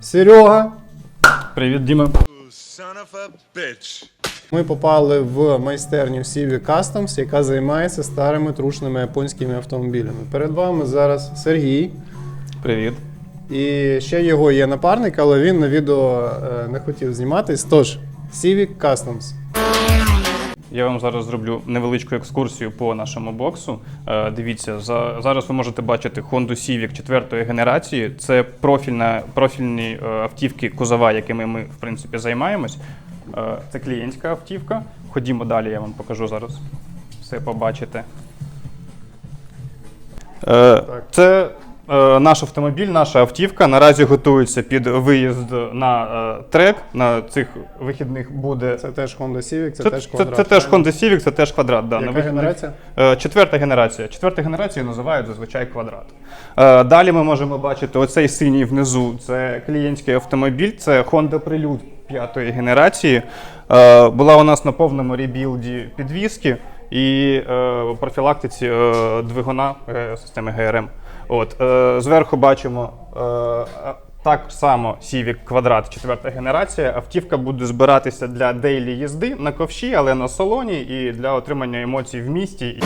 Серега. Привіт, Діма. Ми попали в майстерню CV Customs, яка займається старими трушними японськими автомобілями. Перед вами зараз Сергій. Привіт. І ще його є напарник, але він на відео е, не хотів зніматись. Тож, Civic Customs. Я вам зараз зроблю невеличку екскурсію по нашому боксу. Е, дивіться, за, зараз ви можете бачити Honda Civic 4 генерації. Це профільна, профільні е, автівки кузова, якими ми в принципі займаємось. Е, це клієнтська автівка. Ходімо далі, я вам покажу зараз. Все побачите. Е, це наш автомобіль, наша автівка. Наразі готується під виїзд на е, трек. На цих вихідних буде Це теж Honda Civic, це, це, теж це, квадрат. це теж правильно? Honda Civic, це теж квадрат. Да, Яка на генерація? Е, Четверта генерація. Четверта генерація називають зазвичай квадрат. Е, Далі ми можемо бачити оцей синій внизу. Це клієнтський автомобіль, це Honda Prelude п'ятої генерації. Е, Була у нас на повному ребілді підвіски і е, профілактиці е, двигуна е, системи ГРМ. От, е, зверху бачимо е, так само Civic квадрат, четверта генерація. Автівка буде збиратися для дейлі їзди на ковші, але на салоні і для отримання емоцій в місті.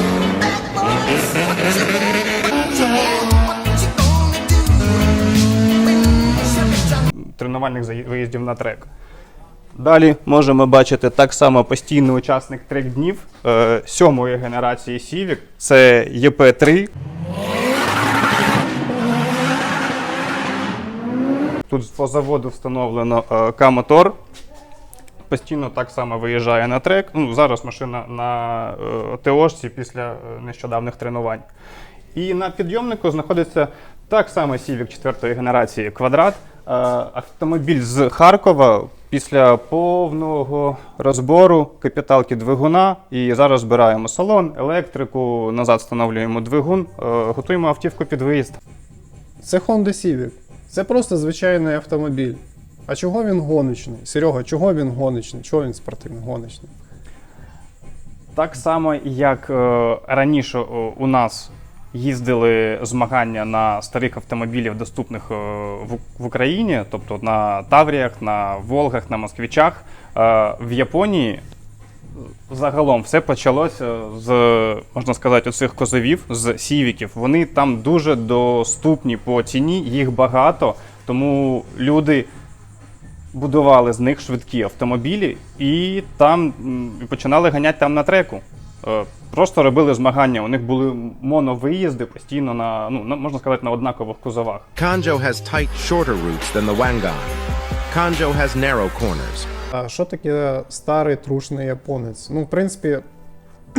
Тренувальних виїздів на трек. Далі можемо бачити так само постійний учасник трек днів е, сьомої генерації Civic. Це ЄП3. Тут по заводу встановлено е, К-мотор. Постійно так само виїжджає на трек. Ну, зараз машина на е, ТОшці після е, нещодавних тренувань. І на підйомнику знаходиться так само Civic 4 генерації квадрат. Е, автомобіль з Харкова після повного розбору капіталки двигуна. І зараз збираємо салон, електрику, назад встановлюємо двигун, е, готуємо автівку під виїзд. Це Honda Civic. Це просто звичайний автомобіль. А чого він гоночний? Серега, чого він гоночний? Чого він спортивний гоночний? Так само, як е, раніше о, у нас їздили змагання на старих автомобілях, доступних е, в, в Україні, тобто на Тавріях, на Волгах, на Москвичах. Е, в Японії загалом все почалося з, можна сказати, оцих козовів, з сівіків. Вони там дуже доступні по ціні, їх багато, тому люди будували з них швидкі автомобілі і там і починали ганяти там на треку. Е, Просто робили змагання. У них були моновиїзди постійно на, ну, на можна сказати, на однакових кузовах. Kanjo has tight, shorter routes than the Wangan. Kanjo has narrow corners. А що таке старий трушний японець? Ну, в принципі,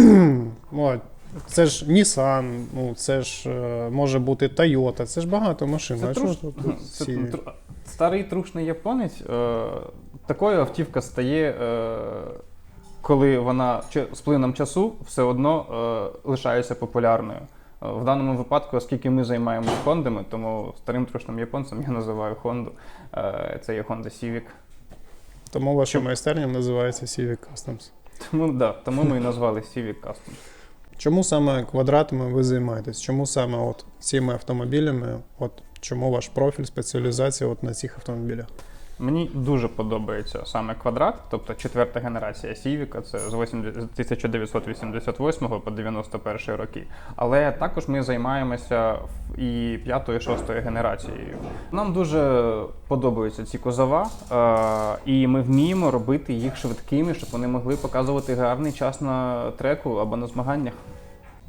ну, це ж Nissan, ну, це ж е, може бути Toyota, це ж багато машин. Це а труш- що тут Це ці- Старий трушний японець. Е, такою автівка стає, е, коли вона з плином часу все одно е, лишається популярною. Е, В даному випадку, оскільки ми займаємося Хондами, тому старим трушним японцем я називаю Хонду. Е, це є Honda Civic. Тому ваша майстерня називається Civic Customs. Тому, да, тому ми і назвали Civic Customs. Чому саме квадратами ви займаєтесь? Чому саме от цими автомобілями? От чому ваш профіль, спеціалізація от на цих автомобілях? Мені дуже подобається саме квадрат, тобто четверта генерація Civic, це з 80 з 1988 по 91 роки. Але також ми займаємося і п'ятою, шостою генерацією. Нам дуже подобаються ці кузова, е, і ми вміємо робити їх швидкими, щоб вони могли показувати гарний час на треку або на змаганнях.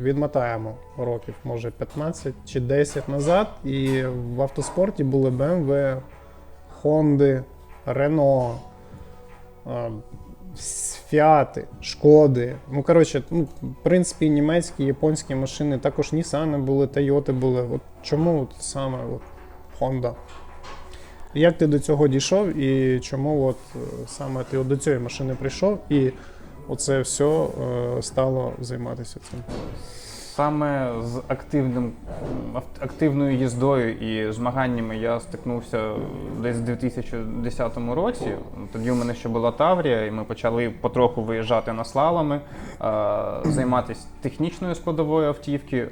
Відмотаємо років, може 15 чи 10 назад, і в автоспорті були BMW, Honda, Renault, а, Фіати, Шкоди. Ну, коротше, ну, в принципі, німецькі, японські машини, також Nissan були, Toyota були. От чому от саме от Honda. Як ти до цього дійшов і чому от е, саме ти от до цієї машини прийшов і оце все е, стало займатися цим? Саме з активним, активною їздою і змаганнями я стикнувся десь в 2010 році. Тоді у мене ще була Таврія, і ми почали потроху виїжджати на слалами, займатися технічною складовою автівки,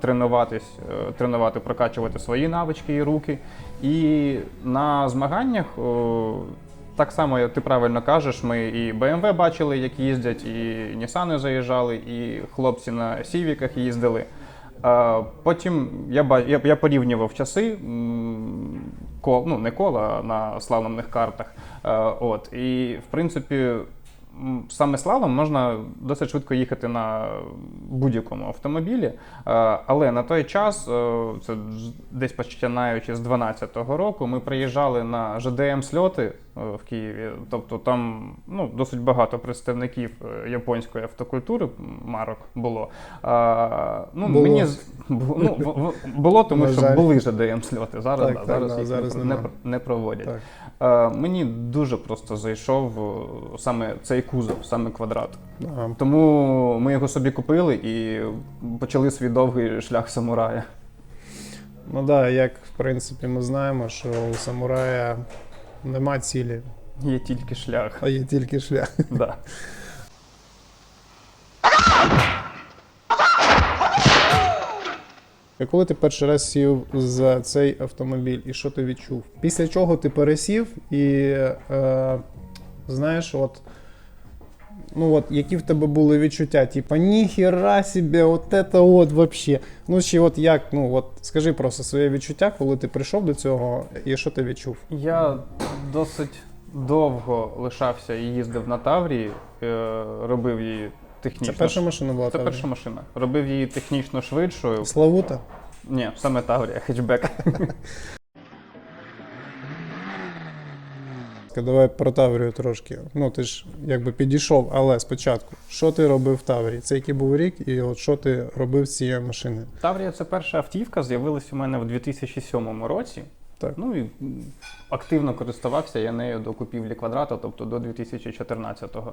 тренуватись, е, тренувати, прокачувати свої навички і руки. І на змаганнях. Так само, як ти правильно кажеш, ми і BMW бачили, як їздять, і Нісани заїжджали, і хлопці на Сівіках їздили. Потім я, я, я порівнював часи, кол, ну не кола на славних картах. От, і в принципі, саме слалом можна досить швидко їхати на будь-якому автомобілі. Е, Але на той час, е, це десь починаючи з 12-го року, ми приїжджали на ЖДМ сльоти е, в Києві. Тобто там ну, досить багато представників японської автокультури марок було. А, ну, Було. Мені ну, було, тому що були ЖДМ сльоти. Зараз, Так, да, так, зараз да, їх зараз не, не проводять. Так. Е, Мені дуже просто зайшов е, саме цей кузов, саме квадрат. Да. Тому ми його собі купили і почали свій довгий шлях самурая. Ну так, да, як в принципі ми знаємо, що у самурая нема цілі, Є тільки шлях. а є тільки шлях. Да. І коли ти перший раз сів за цей автомобіль, і що ти відчув? Після чого ти пересів, і е, знаєш, от. Ну от, які в тебе були відчуття? Типа, ніхіра собі, от це от вообще. Ну чи от як, ну от скажи просто своє відчуття, коли ти прийшов до цього, і що ти відчув? Я досить довго лишався і їздив на Таврії, е, робив її технічно. Це перша машина була Це Таврія? перша машина. Робив її технічно швидшою. Славута? Ні, саме Таврія, хетчбек. Давай про Таврію трошки. Ну, ти ж якби підійшов, але спочатку, що ти робив в Таврії? Це який був рік, і от що ти робив з цією машиною? Таврія це перша автівка, з'явилась у мене в 2007 році. Так. Ну і активно користувався я нею до купівлі квадрата, тобто до 2014-го.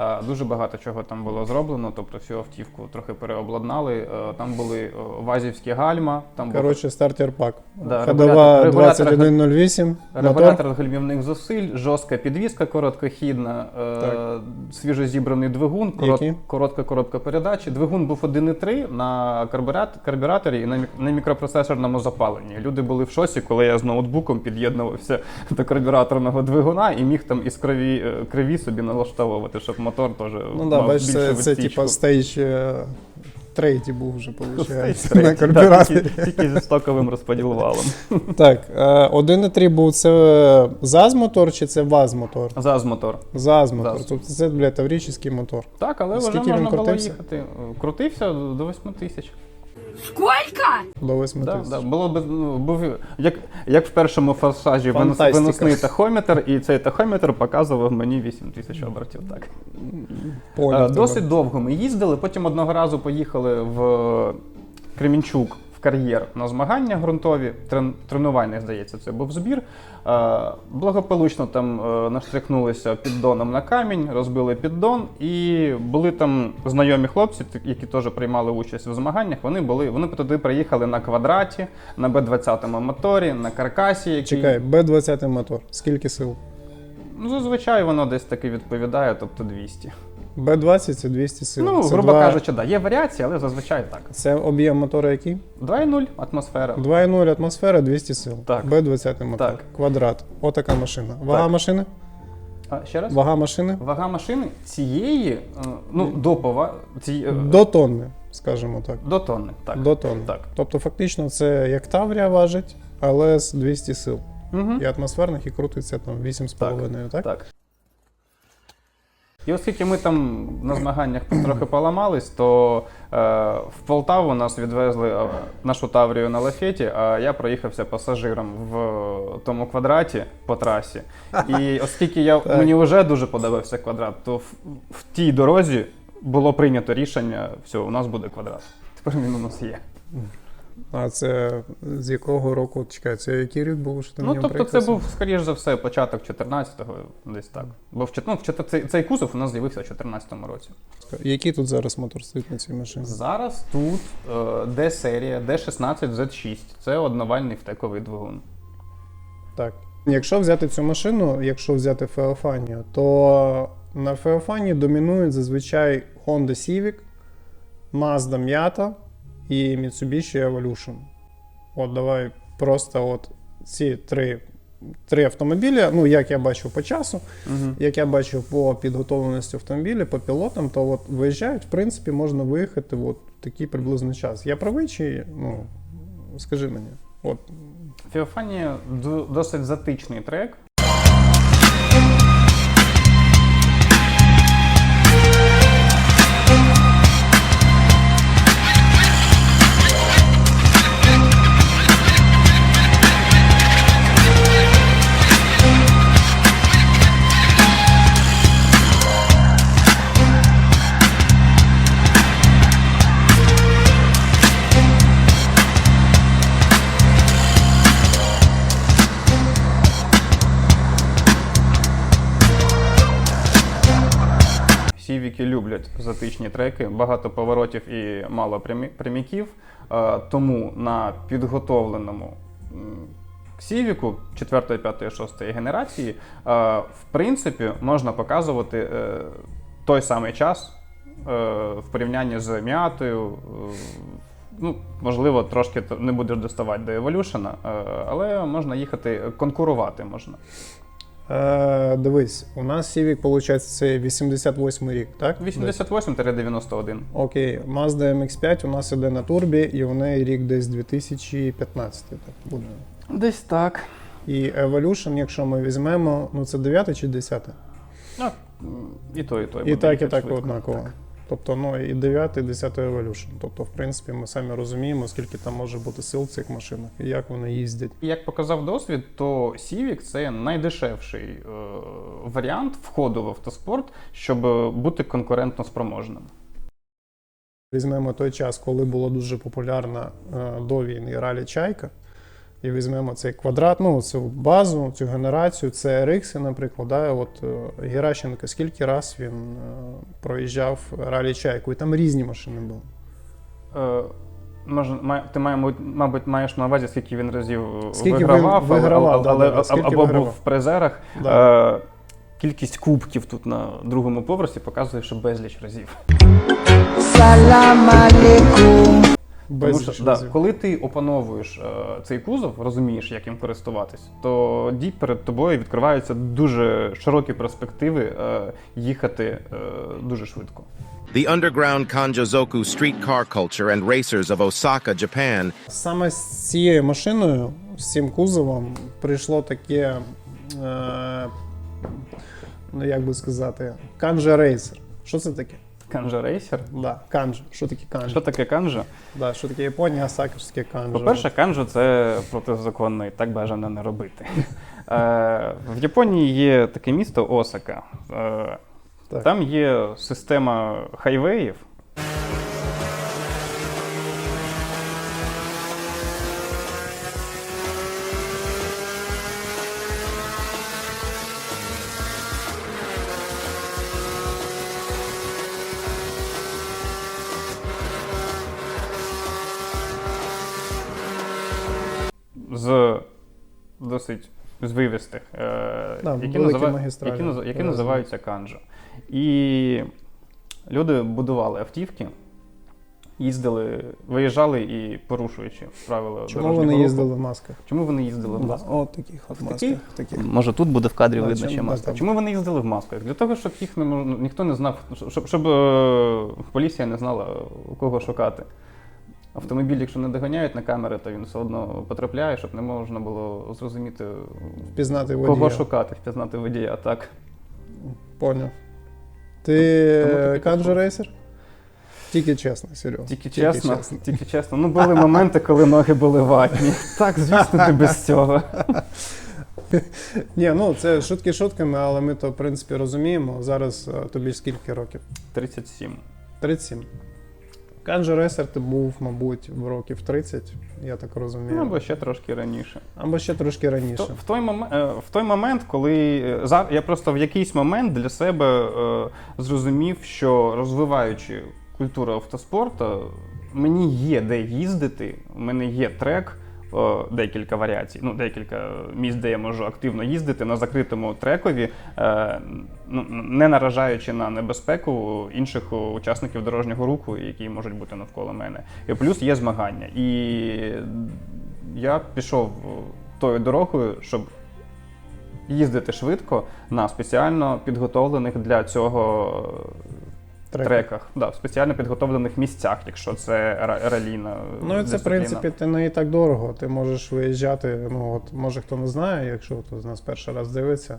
Е, Дуже багато чого там було зроблено, тобто всю автівку трохи переобладнали. Е, Там були е, вазівські гальма, там був Коротше, стартер пак. Да, Ходова 2108, мотор. регулятор гальмівних зусиль, жорстка підвізка короткохідна, е, Так. свіжозібраний двигун, корот, коротка коробка передач. Двигун був 1,3 на карбюрат, карбюраторі і на, мік- мікропроцесорному запаленні. Люди були в шоці, коли я з ноутбуком під'єднувався до карбюраторного двигуна і міг там із крові, е, криві собі налаштовувати, щоб мотор теж Ну мав бачиш, більшу це, це типа стейдж е, третій був вже, виходить, на карбюраторі. да, тільки, тільки зі стоковим розподілвалом. Так, е, 1.3 був це ЗАЗ-мотор чи це ВАЗ-мотор? ЗАЗ-мотор. ЗАЗ-мотор. ЗАЗ. Тобто це, блядь, таврійський мотор. Так, але вже можна було їхати. Крутився до 8 тисяч. Сколько? До 8 Да, тисяч. да, було б ну, був як, як в першому форсажі винос, Фантастика. виносний тахометр, і цей тахометр показував мені 8 тисяч обертів. Так. Поняв Е, тебе. Досить довго ми їздили. Потім одного разу поїхали в Кремінчук в кар'єр на змагання ґрунтові. Трен, тренувальний, здається, це був збір. Е, Благополучно там е, наштрихнулися піддоном на камінь, розбили піддон, і були там знайомі хлопці, які теж приймали участь в змаганнях. Вони були вони туди приїхали на квадраті, на Б-20 моторі, на каркасі. Який, Чекай, Б-20 мотор. Скільки сил? Ну, зазвичай воно десь таки відповідає, тобто 200. Б-20 це 200 сил. Ну, це грубо два- кажучи, да, є варіації, але зазвичай так. Це об'єм мотора який? 2,0 атмосфера. 2,0 атмосфера, 200 сил. Так. Б-20 мотор. Так. Квадрат. Отака машина. Вага Так. машини? А, ще раз? Вага машини? Вага машини цієї, е, ну, до пова... ці, е, До тонни, скажімо так. до тонни. Так. До тонни. Так. Тобто, фактично, це як Таврія важить, але з 200 сил. Угу. І атмосферних, і крутиться там 8,5, так? Так. І оскільки ми там на змаганнях трохи поламались, то е, в Полтаву нас відвезли е, нашу Таврію на лафеті, а я проїхався пасажиром в тому квадраті по трасі. І оскільки я, мені вже дуже подобався квадрат, то в, в тій дорозі було прийнято рішення: все, у нас буде квадрат. Тепер він у нас є. А це з якого року? Чекай, це який рік був, що ти Ну, ньому тобто, це був, скоріш за все, початок 14-го, десь так. Бо в, ну, в цей, цей кузов у нас з'явився в 14-му році. Який тут зараз мотор стоїть на цій машині? Зараз тут е, D-серія, D16 Z6. Це одновальний втековий двигун. Так. Якщо взяти цю машину, якщо взяти Феофанію, то на Феофанії домінують зазвичай Honda Civic, Mazda Miata і Mitsubishi Evolution. От давай просто от ці три, три автомобілі, ну як я бачив по часу, Угу. як я бачив по підготовленості автомобіля, по пілотам, то от виїжджають, в принципі, можна виїхати от в такий приблизний час. Я правий чи ну, скажи мені. От Феофанія досить затичний трек. Люблять затичні треки, багато поворотів і мало прямі- пряміків. Е, Тому на підготовленому Сівіку 4, 5, 6 генерації, е, в принципі, можна показувати е, той самий час в порівнянні з Міатою. е, Ну, можливо, трошки не будеш доставати до Evolution, але можна їхати конкурувати можна. Е, дивись, у нас Civic, виходить, це 88 рік, так? 88-91. Окей, Mazda MX5 у нас іде на турбі, і у неї рік десь 2015 так буде. Десь так. І Evolution, якщо ми візьмемо, ну це 9 чи 10? Ну, і то, і то. І так, і так однаково. Тобто, ну і 9, і 10 Evolution. Тобто, в принципі, ми самі розуміємо, скільки там може бути сил в цих машинах і як вони їздять. Як показав досвід, то Civic це найдешевший е, варіант входу в автоспорт, щоб бути конкурентно спроможним. Візьмемо той час, коли було дуже популярна е, до війни ралі Чайка. І візьмемо цей квадрат, ну цю базу, цю генерацію, це RX, наприклад. Да, от е, Геращенко, скільки раз він е, проїжджав ралі Чайку, і там різні машини були. Е, може, ти має, мабуть- маєш на увазі, скільки він разів е, Скільки він вигравав, але- вигравав, але, да, да, але- скільки або вигравав. був в призерах. Да. Е, кількість кубків тут на другому поверсі показує, що безліч разів. Тому що, да, коли ти опановуєш е, цей кузов, розумієш, як їм користуватись, то тоді перед тобою відкриваються дуже широкі перспективи е, їхати е, дуже швидко. The underground Kanjozoku streetcar culture and racers of Osaka, Japan Саме з цією машиною, з цим кузовом, прийшло таке, е, ну як би сказати, канжа рейсер. Що це таке? Канжа рейсер. Да, канжа. Що таке канжа? Що таке канжа? Да, що таке Японія, Осака, що таке канжа. По-перше, канжа це протизаконно і так бажано не робити. Е, В Японії є таке місто Осака. Е, Так. Там є система хайвеїв. Досить звивистих, е, Да, які, назива- які, які називаються канжа. І люди будували автівки, їздили, виїжджали і порушуючи правила. Чому дорожнього вони руху. їздили в масках? Чому вони їздили в масках? от таких от Таких? масках. Таких. Може, тут буде в кадрі Да, видно, да, маска. Чому вони їздили в масках? Для того, щоб їх не мож- ну, ніхто не знав, щоб, щоб е, поліція не знала, у кого шукати. Автомобіль, якщо не доганяють на камери, то він все одно потрапляє, щоб не можна було зрозуміти, Впізнати кого водія. шукати, впізнати водія. Так. Поняв. Ти підход. рейсер? Тільки чесно, Серега. Тільки чесно, тільки чесно. Ну, були моменти, коли ноги були ватні. Так, звісно, ти без цього. Ні, ну це шутки шутками, але ми то, в принципі, розуміємо. Зараз е, тобі скільки років? 37. 37. Канджо ти був, мабуть, в років 30, я так розумію. Ну, або ще трошки раніше. Або ще трошки раніше. То, в, той момент, в той момент, коли е, я просто в якийсь момент для себе е, зрозумів, що розвиваючи культуру автоспорту, мені є де їздити, у мене є трек. Е, Декілька варіацій, ну декілька місць, де я можу активно їздити на закритому трекові, е, ну, не наражаючи на небезпеку інших учасників дорожнього руху, які можуть бути навколо мене. І плюс є змагання. І я пішов тою дорогою, щоб їздити швидко на спеціально підготовлених для цього Треки. треках, да, в спеціально підготовлених місцях, якщо це ра- ралійна. Ну і це, в принципі, ти не і так дорого. Ти можеш виїжджати. Ну, от, може хто не знає, якщо хто з нас перший раз дивиться.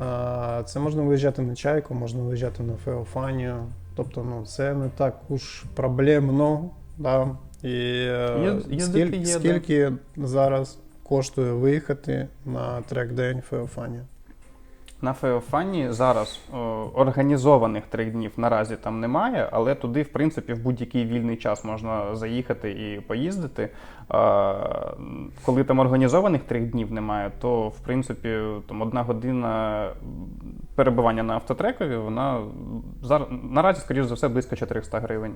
А, це можна виїжджати на чайку, можна виїжджати на Феофанію. Тобто, ну, це не так уж проблемно. Да? І е, їздити скільки, є, да. зараз коштує виїхати на трек-день Феофанія? На Феофані зараз о, організованих трьох днів наразі там немає, але туди, в принципі, в будь-який вільний час можна заїхати і поїздити. А, коли там організованих трьох днів немає, то в принципі там одна година перебування на автотрекові, вона зараз наразі, скоріш за все, близько 400 гривень.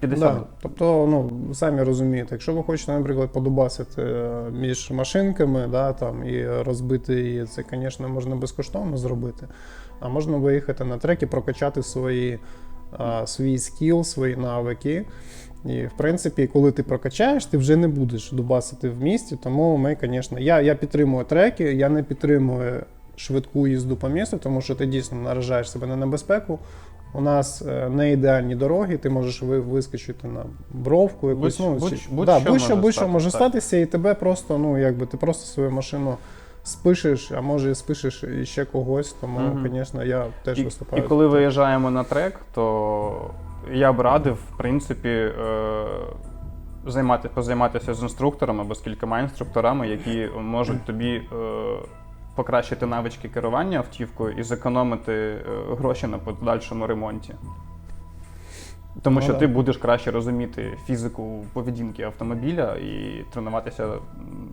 50 Да. Тобто, ну, самі розумієте, якщо ви хочете, наприклад, подубасити е, між машинками, да, там, і розбити її, це, звісно, можна безкоштовно зробити. А можна виїхати на трек і прокачати свої, а, свій скіл, свої навики. І, в принципі, коли ти прокачаєш, ти вже не будеш дубасити в місті. Тому ми, звісно, я, я підтримую треки, я не підтримую швидку їзду по місту, тому що ти дійсно наражаєш себе на небезпеку. У нас е, не ідеальні дороги, ти можеш ви, вискочити на бровку, якусь Будь- ну, будь- чи- будь-що да, може будь-що, будь-що статися, може статися, і тебе просто, ну якби ти просто свою машину спишеш, а може і спишеш і ще когось. Тому, звісно, я теж І, виступаю. і коли виїжджаємо на трек, то я б радив, в принципі, е, займати, позайматися з інструктором або з кількома інструкторами, які можуть тобі е, покращити навички керування автівкою і зекономити е, гроші на подальшому ремонті. Тому Ну що да. ти будеш краще розуміти фізику поведінки автомобіля і тренуватися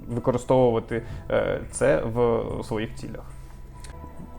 використовувати е, це в своїх цілях.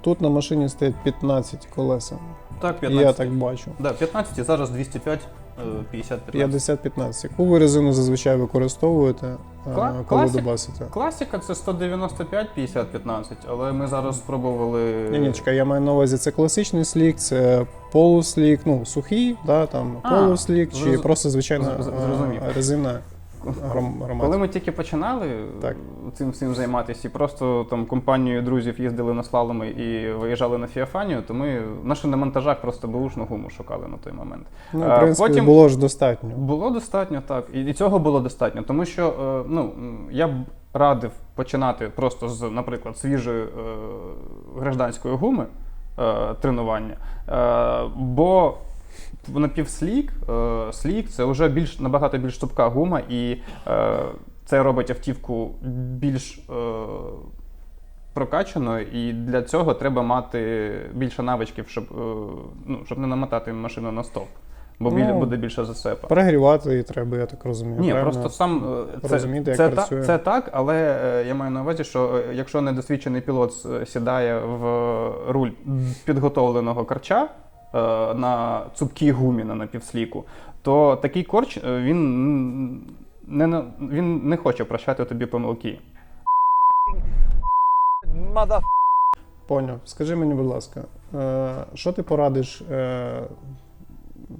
Тут на машині стоять 15 колеса. Так, І я так бачу. Да, 15, зараз 205, е, 50, 15. 50-15. Яку ви резину зазвичай використовуєте, е, Кла- коли класик. дубасите? Класика це 195, 50, 15, але ми зараз спробували. Ні, ні, чекай, я маю на увазі, це класичний слік, це полуслік, ну, сухий, да, там, А, полуслік, чи просто звичайна з- з- е, резина гром- Коли ми тільки починали Так. цим всім займатися, і просто там компанією друзів їздили на слаломи і виїжджали на Фіафанію, то ми на шиномонтажах просто бушну гуму шукали на той момент. Ну, в принципі, потім- було ж достатньо. Було достатньо, так. І, і цього було достатньо. Тому що е, ну, я б радив починати просто з, наприклад, свіжої е, гражданської гуми е, тренування. Е, бо напівслік, е, слік це вже більш набагато більш тупка гума, і е, це робить автівку більш. Е, Прокачаною, і для цього треба мати більше навичків, щоб, ну, щоб не намотати машину на стоп, бо Ну, буде більше засепа. Перегрівати її треба, я так розумію. Ні, правильно? просто сам це, як це, та, працює. це так, але я маю на увазі, що якщо недосвідчений пілот сідає в руль підготовленого карча на цупкій гумі на напівсліку, то такий корч е, він не він не хоче прощати тобі помилки. Поняв. Скажи мені, будь ласка, е, що ти порадиш е,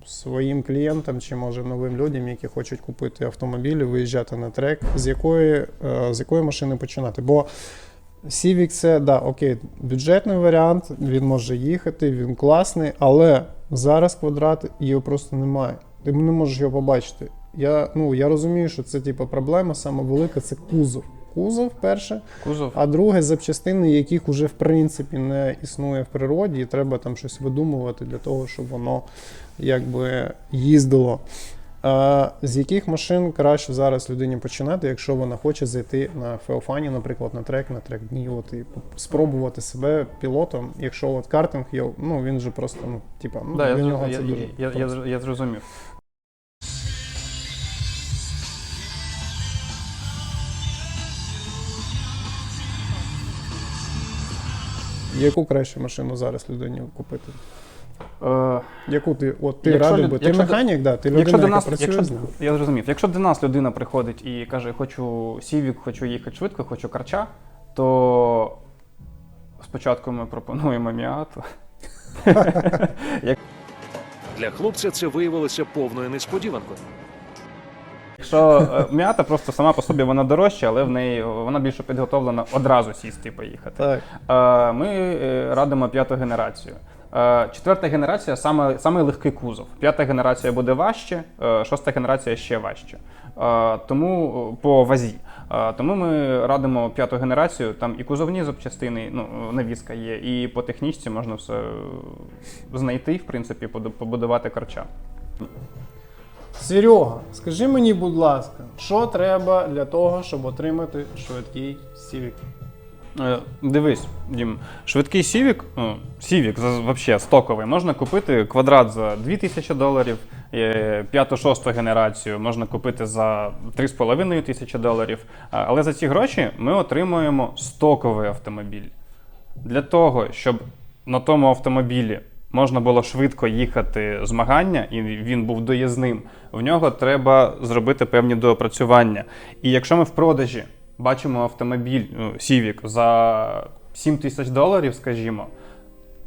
своїм клієнтам чи може новим людям, які хочуть купити автомобіль, виїжджати на трек, з якої, е, з якої машини починати? Бо Civic це да, окей, бюджетний варіант, він може їхати, він класний, але зараз квадрат його просто немає. Ти не можеш його побачити. Я, ну, я розумію, що це типу, проблема саме велика це кузов. Кузов перше. Кузов. А друге, запчастини, яких уже в принципі не існує в природі, і треба там щось видумувати для того, щоб воно якби їздило. З яких машин краще зараз людині починати, якщо вона хоче зайти на феофані, наприклад, на трек, на трек дні, от і спробувати себе пілотом, якщо от картинг є, ну він же просто ну, типа, ну, да, я, я, це я, дуже. Я, я, я, я зрозумів. Яку кращу машину зараз людині купити? Е, Яку ти, от ти Якщо радив би? Ти якщо механік, да, ти людина, якщо до яка працює якщо, з ним. я зрозумів, якщо до нас людина приходить і каже, хочу сівік, хочу їхати швидко, хочу карча, то спочатку ми пропонуємо міату. Для хлопця це виявилося повною несподіванкою. Якщо е, м'ята просто сама по собі вона дорожча, але в неї вона більше підготовлена одразу сісти і поїхати. Так. Е, Ми е, радимо п'яту генерацію. Е, Четверта генерація саме, саме легкий кузов. П'ята генерація буде важче, е, шоста генерація ще важче. Е, Тому по вазі. Тому ми радимо п'яту генерацію. Там і кузовні запчастини, ну навіска є, і по технічці можна все знайти, в принципі, побудувати карча. Серега, скажи мені, будь ласка, що треба для того, щоб отримати швидкий Civic? Е, Дивись, Дім, швидкий Civic, ну, Civic взагалі стоковий, можна купити квадрат за 2000 доларів, е, п'яту-шосту генерацію можна купити за 3,5 тисячі доларів. Але за ці гроші ми отримуємо стоковий автомобіль. Для того, щоб на тому автомобілі можна було швидко їхати змагання, і він був доїзним, в нього треба зробити певні доопрацювання. І якщо ми в продажі бачимо автомобіль ну, Civic за 7 тисяч доларів, скажімо,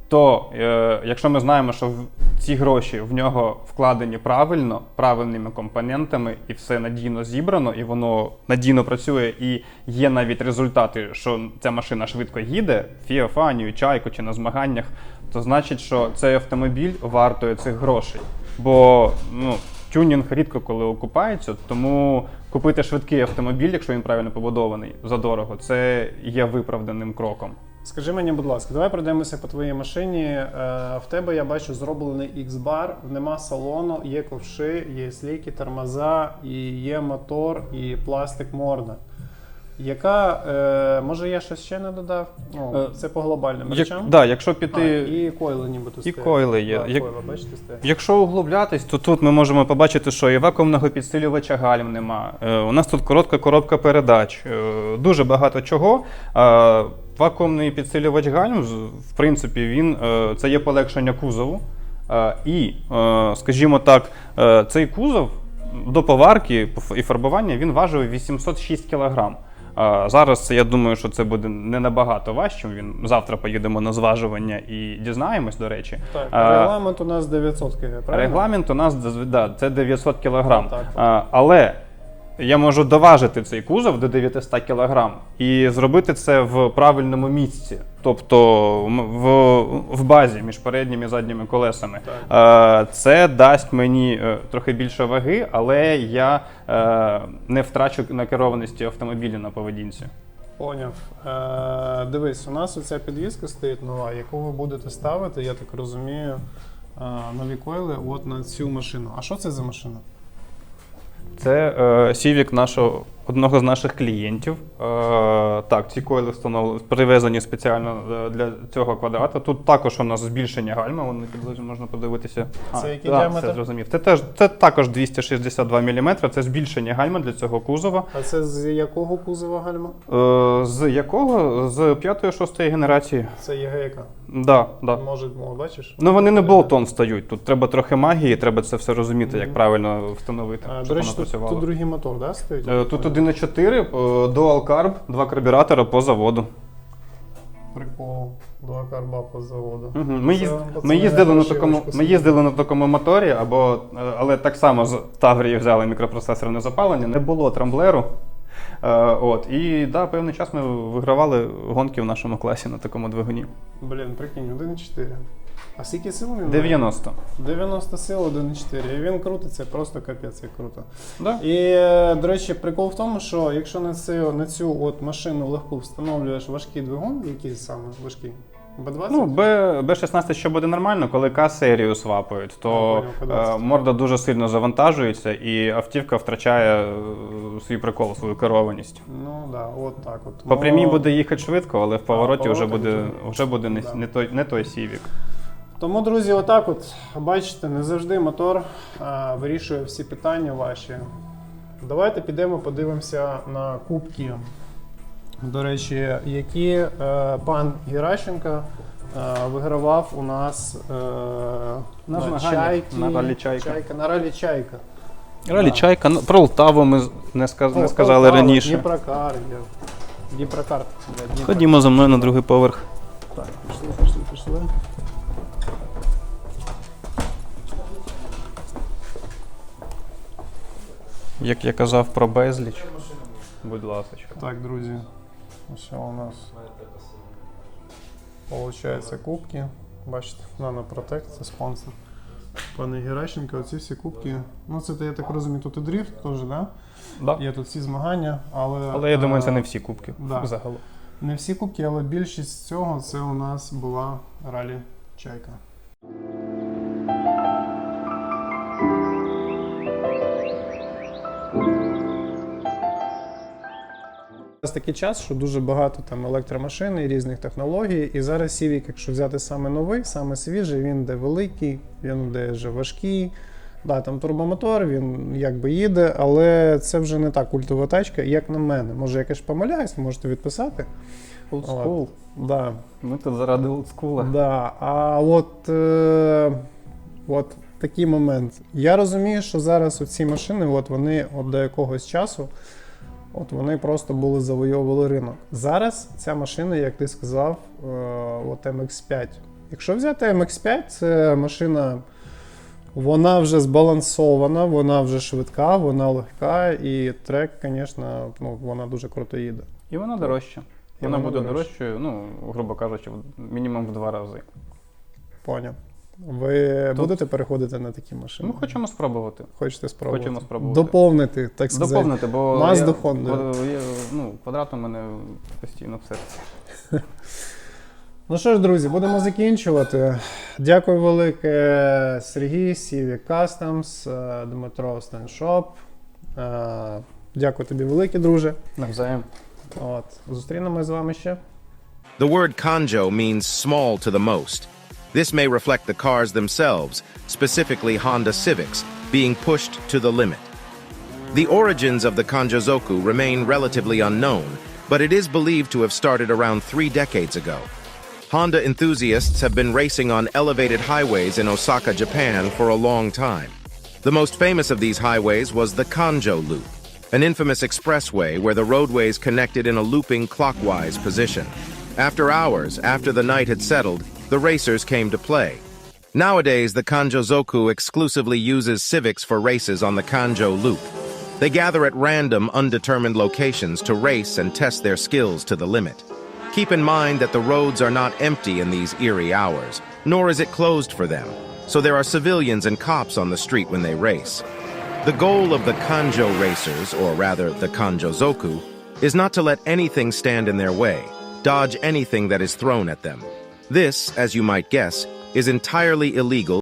то е, якщо ми знаємо, що в ці гроші в нього вкладені правильно, правильними компонентами, і все надійно зібрано, і воно надійно працює, і є навіть результати, що ця машина швидко їде, Фіафанію, чайку чи на змаганнях, то значить, що цей автомобіль вартує цих грошей. Бо ну, тюнінг рідко коли окупається, тому купити швидкий автомобіль, якщо він правильно побудований, задорого, це є виправданим кроком. Скажи мені, будь ласка, давай пройдемося по твоїй машині. Е, В тебе я бачу зроблений X-бар, нема салону, є ковши, є сліки, тормоза, і є мотор, і пластик морда. Яка, е, може я щось ще не додав? Ну, Е, це по глобальним Як, речам. да, якщо А, піти. і койли нібито і стоять. койли є. Да, Як- койла, бачите, стоять. Якщо углублятись, то тут ми можемо побачити, що і вакуумного підсилювача гальм нема. Е, у нас тут коротка коробка передач. Е, дуже багато чого. Е, вакуумний підсилювач гальм, з- в принципі, він е, це є полегшення кузову. Е, і, е, скажімо так, е, цей кузов до поварки і фарбування він важив 806 кг. Зараз я думаю, що це буде не набагато важче. Він завтра поїдемо на зважування і дізнаємось, до речі. Так, регламент у нас 900 кг, правильно? Регламент у нас да, це 900 кг. Так, так. Але я можу доважити цей кузов до 900 кг і зробити це в правильному місці, тобто в, в базі між передніми і задніми колесами. А, це дасть мені е, трохи більше ваги, але я е, не втрачу на керованості автомобіля на поведінці. Поняв. Е, дивись, у нас оця підвізка стоїть нова, яку ви будете ставити, я так розумію, е, нові койли от на цю машину. А що це за машина? Це е, сівік нашого одного з наших клієнтів. Е, так, ці койли встановлені привезені спеціально е, для цього квадрата. Тут також у нас збільшення гальма, вони підлежні, можна подивитися. Це який да, діаметр? Це зрозумів. Це теж це також 262 мм. Це збільшення гальма для цього кузова. А це з якого кузова гальма? Е, з якого? З 5-6 генерації. Це ЄГК. Да, да. Може, бачиш? Ну вони не болтон стають. Тут треба трохи магії, треба це все розуміти, як правильно встановити. А, щоб до речі, воно тут, працювало. тут другий мотор, да, стоїть? Е, Тут 1.4, е, Dual Carb, два карбюратора по заводу. Прикол. Два карба по заводу. Мгм. Ми, їзд... ми, їздили на такому, ми їздили на такому моторі, або, е, але так само з Таврії взяли мікропроцесорне запалення, не було трамблеру. Е, от, і да, певний час ми вигравали гонки в нашому класі на такому двигуні. Блін, прикинь, 1,4. А скільки сил він 90. 90 сил 1,4. І він крутиться просто капець, як круто. Да? І, до речі, прикол в тому, що якщо на цю, на цю от машину легку встановлюєш важкий двигун, який саме важкий? Б20? Ну, Б, Б16 ще буде нормально, коли К-серію свапають, то К20. е, морда дуже сильно завантажується і автівка втрачає е, свій прикол, свою керованість. Ну да, от так от. По прямій Ну, буде їхати швидко, але в повороті вже повороті буде, вже- вже буде не, да. не, той, не той Сівік. Тому, друзі, отак от, бачите, не завжди мотор а, вирішує всі питання ваші. Давайте підемо подивимося на кубки. До речі, які е, пан Геращенко е, вигравав у нас е, на, чайки, на ралі «Чайка». на ралі Чайка. Ралі Чайка. ну, Про Лтаву ми не, сказ... не сказали Полтава, раніше. Дніпрокар. Дніпрокар. Ходімо за мною на другий поверх. Так, пішли, пішли, пішли. Як я казав про безліч. Будь ласка. Так, друзі, що у нас Получається кубки. Бачите, Protect, це спонсор. Пане Геращенко, оці всі кубки. Ну, це я так розумію, тут і дріфт теж, да? Да. Є тут всі змагання, але. Але я думаю, це е, не всі кубки да. загалом. Не всі кубки, але більшість цього це у нас була ралі Чайка. Зараз такий час, що дуже багато там електромашин і різних технологій. І зараз Civic, якщо взяти саме новий, саме свіжий, він де великий, він де вже важкий. Да, там турбомотор, він якби їде, але це вже не та культова тачка, як на мене. Може, я якось помиляюсь, можете відписати. Олдскул. Да, Ми тут заради олдскула. Да, а от, е, от такий момент. Я розумію, що зараз ці машини, от вони от до якогось часу, от вони просто були завойовували ринок. Зараз ця машина, як ти сказав, е, от MX5. Якщо взяти MX5, це машина. Вона вже збалансована, вона вже швидка, вона легка, і трек, звісно, ну, вона дуже круто їде. І вона дорожча. І Вона вона буде дорожчою, ну, грубо кажучи, мінімум в два рази. Поняв. Ви будете переходити на такі машини? Ми хочемо спробувати. Хочете спробувати? Хочемо спробувати. Доповнити, так сказати. Доповнити, бо Mazda я, бо є, ну, квадрат у мене постійно в серці. Ну що ж, друзі, будемо закінчувати. Дякую велике Сергій, Сіві Customs, е, Дмитро Стеншоп. Е, Дякую тобі велике, друже. Навзаєм. От. Зустрінемось з вами ще. The word kanjo means small to the most. This may reflect the cars themselves, specifically Honda Civics, being pushed to the limit. The origins of the Kanjozoku remain relatively unknown, but it is believed to have started around three decades ago. Honda enthusiasts have been racing on elevated highways in Osaka, Japan for a long time. The most famous of these highways was the Kanjo Loop, an infamous expressway where the roadways connected in a looping clockwise position. After hours, after the night had settled, the racers came to play. Nowadays, the Kanjozoku exclusively uses civics for races on the Kanjo Loop. They gather at random, undetermined locations to race and test their skills to the limit. Keep in mind that the roads are not empty in these eerie hours, nor is it closed for them, so there are civilians and cops on the street when they race. The goal of the Kanjo racers, or rather the Kanjozoku, is not to let anything stand in their way, dodge anything that is thrown at them. This, as you might guess, is entirely illegal